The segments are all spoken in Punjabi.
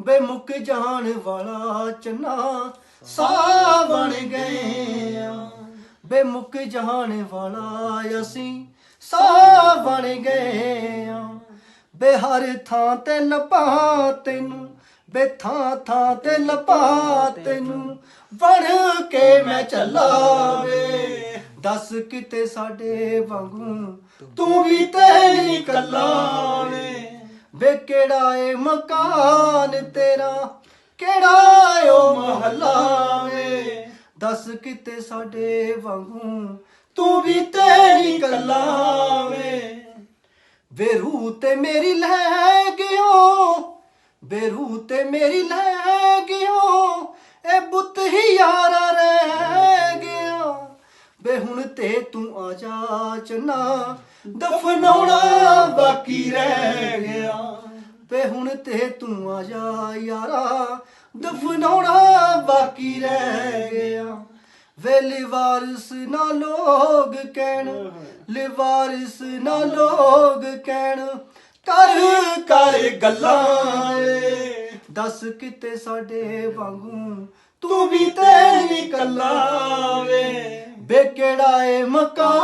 ਬੇ ਜਾਣ ਵਾਲਾ ਚੰਨਾ ਸਾਹ ਬਣ ਗਏ ਆ। ਬੇ ਜਾਣ ਵਾਲਾ ਅਸੀਂ ਸਾਹ ਬਣ ਗਏ ਆ। ਬੇਹਰ ਥਾਂ ਤੇ ਲੱਭਾਂ ਤੈਨੂੰ ਬੇਥਾਂ ਥਾਂ ਥਾਂ ਤੇ ਲੱਭਾਂ ਤੈਨੂੰ। ਬਣ ਕੇ ਮੈਂ ਚੱਲਾ ਵੇ, ਦੱਸ ਕਿਤੇ ਸਾਡੇ ਵਾਂਗੂ ਤੂੰ ਵੀ ਤੇ ਇਕੱਲਾ। ਵੇ ਵੇ ਕਿਹੜਾ ਏ ਮਕਾਨ ਤੇਰਾ? ਕਿਹੜਾ ਓ ਮਹੱਲਾ ਵੇ? ਦੱਸ ਕਿਤੇ ਸਾਡੇ ਵਾਂਗੂ ਤੂੰ ਵੀ ਤੇਰੀ ਨਹੀਂ ਕੱਲਾ ਵੇ। ਬੇਰੂ ਤੇ ਮੇਰੀ ਲੈ ਗਿਓ ਬੇਰੂ ਤੇ ਮੇਰੀ ਲੈ ਗਿਓ ਇਹ ਬੁੱਤ ਹੀ ਯਾਰਾ ਰਹਿ ਗਿਆ ਬੇ ਹੁਣ ਤੇ ਤੂੰ ਆ ਜਾ ਚਨਾ, ਦਫਨਾਉਣਾ ਬਾਕੀ ਰਹਿ ਤੇ ਤੂੰ ਆ ਜਾ ਯਾਰਾ, ਦਫਨਾਉਣਾ ਬਾਕੀ ਰਹਿ ਗਿਆ। ਵੇ ਲਿਵਾਰਿਸ ਨਾ ਲੋਗ ਕਹਿਣ, ਲਿਵਾਰਿਸ ਨਾ ਲੋਗ ਕਹਿਣ, ਕਰ ਕਰ ਗੱਲਾਂ ਏ। ਦੱਸ ਕਿਤੇ ਸਾਡੇ ਵਾਂਗੂ ਤੂੰ ਵੀ ਤੇ ਨਹੀਂ ਕੱਲਾ ਵੇ। ਬੇ ਕਿਹੜਾ ਏ ਮਕਾਨ?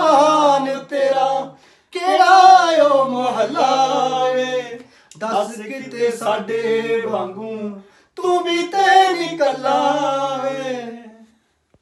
ਦੱਸ ਕਿਤੇ ਸਾਡੇ ਵਾਂਗੂ। ਤੂੰ ਵੀ ਤੇ ਨਹੀਂ ਕੱਲਾ